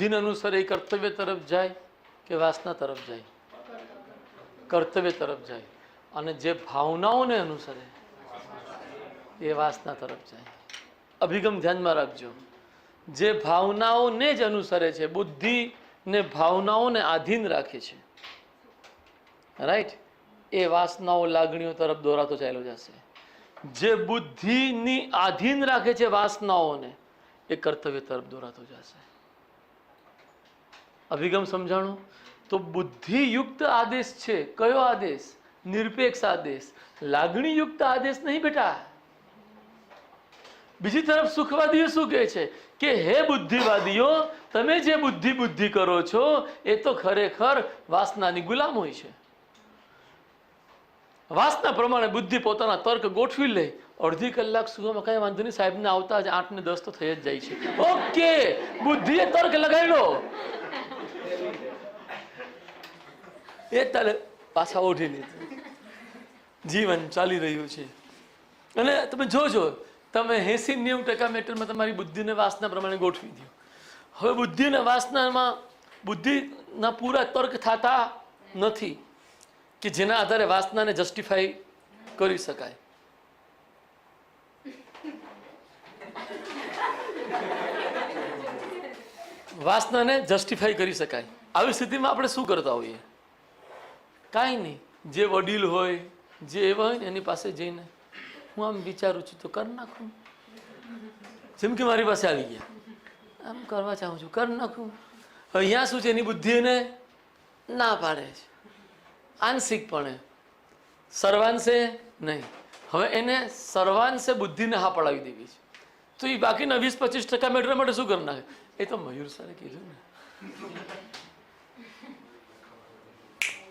બુદ્ધિને અનુસાર એ કર્તવ્ય તરફ જાય કે વાસના તરફ જાય? કર્તવ્ય તરફ જાય. અને જે ભાવનાઓને અનુસરે એ વાસના તરફ જાય. અભિગમ ધ્યાનમાં રાખજો. જે ભાવનાઓને જ અનુસરે છે, બુદ્ધિ ને ભાવનાઓને આધીન રાખે છે. રાઈટ એ વાસનાઓ, લાગણીઓ તરફ દોરાતો ચાલ્યો જશે. જે બુદ્ધિની આધીન રાખે છે વાસનાઓને, એ કર્તવ્ય તરફ દોરાતો જશે. અભિગમ સમજાણો? તો બુદ્ધિયુક્ત આદેશ છે. કયો આદેશ? નિરપેક્ષ આદેશ. લાગણીયુક્ત આદેશ નહીં બેટા. બીજી તરફ સુખવાદીઓ શું કહે છે? કે હે બુદ્ધિવાદીઓ, તમે જે બુદ્ધિ બુદ્ધિ કરો છો, એ તો ખરેખર વાસનાની ગુલામ હોય છે. વાસના પ્રમાણે બુદ્ધિ પોતાના તર્ક ગોઠવી લે. અડધી કલાક સુધીમાં કઈ વાંધો નહીં, સાહેબને આવતા જ આઠ ને દસ તો થઈ જ જાય છે. ઓકે, બુદ્ધિએ તર્ક લગાડ્યો. એ તારે પાછા ઓઢી લીધું જીવન ચાલી રહ્યું છે. અને તમે જોજો, તમે એસી નેવું ટકા મેટરમાં તમારી બુદ્ધિને વાસના પ્રમાણે ગોઠવી દો. હવે બુદ્ધિને વાસનામાં, બુદ્ધિના પૂરા તર્ક થતા નથી કે જેના આધારે વાસનાને જસ્ટિફાઈ કરી શકાય. વાસનાને જસ્ટિફાઈ કરી શકાય. આવી સ્થિતિમાં આપણે શું કરતા હોઈએ? કાંઈ નહીં. જે વડીલ હોય, જે એવા હોય ને, એની પાસે જઈને હું આમ વિચારું છું, તો કરી નાખું. જેમ કે મારી પાસે આવી ગયા. આમ કરવા ચાહું છું, કરી નાખું. અહીંયા શું છે? એની બુદ્ધિ એને ના પાડે છે. આંશિકપણે. સર્વાંશે નહીં. હવે એને સર્વાંશે બુદ્ધિને હા પડાવી દેવી છે. તો એ બાકીના વીસ પચીસ ટકા મેળવવા માટે શું કરી નાખે? એ તો મયુર સરે કીધું ને.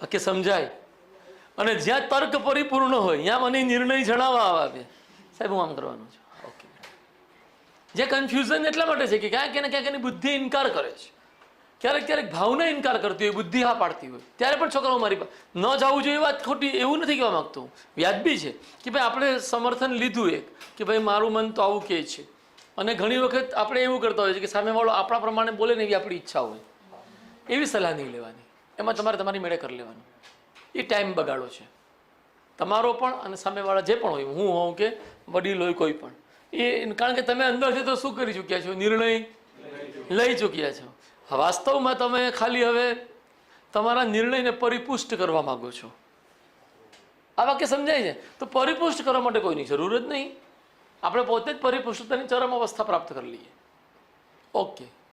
કે સમજાય. અને જ્યાં તર્ક પરિપૂર્ણ હોય, ત્યાં મને નિર્ણય જણાવવા આવે સાહેબ, હું આમ કરવાનું છું. ઓકે જે કન્ફ્યુઝન એટલા માટે છે કે ક્યાંક ને ક્યાંક એની બુદ્ધિ ઇનકાર કરે છે. ક્યારેક ક્યારેક ભાવના ઇનકાર કરતી હોય, બુદ્ધિ હા પાડતી હોય. ત્યારે પણ છોકરાઓ મારી ન જવું જોઈએ વાત ખોટી, એવું નથી કહેવા માંગતો. વ્યાજબી છે કે ભાઈ આપણે સમર્થન લીધું એક, કે ભાઈ મારું મન તો આવું કહે છે. અને ઘણી વખત આપણે એવું કરતા હોઈએ છીએ કે સામેવાળો આપણા પ્રમાણે બોલે ને એવી આપણી ઈચ્છા હોય. એવી સલાહ નહીં લેવાની. એમાં તમારે તમારી મેળે કરી લેવાનું. એ ટાઈમ બગાડો છે. તમારો પણ અને સામેવાળા જે પણ હોય, હું હોઉં કે વડીલ હોય, કોઈ પણ. એ કારણ કે તમે અંદરથી તો શું કરી ચૂક્યા છો? નિર્ણય લઈ ચૂક્યા છો. વાસ્તવમાં તમે ખાલી હવે તમારા નિર્ણયને પરિપુષ્ટ કરવા માંગો છો. આ વાક્ય સમજાય છે? તો પરિપુષ્ટ કરવા માટે કોઈની જરૂર જ નહીં. આપણે પોતે જ પરિપુષ્ટતાની ચરમ અવસ્થા પ્રાપ્ત કરી લઈએ. ઓકે.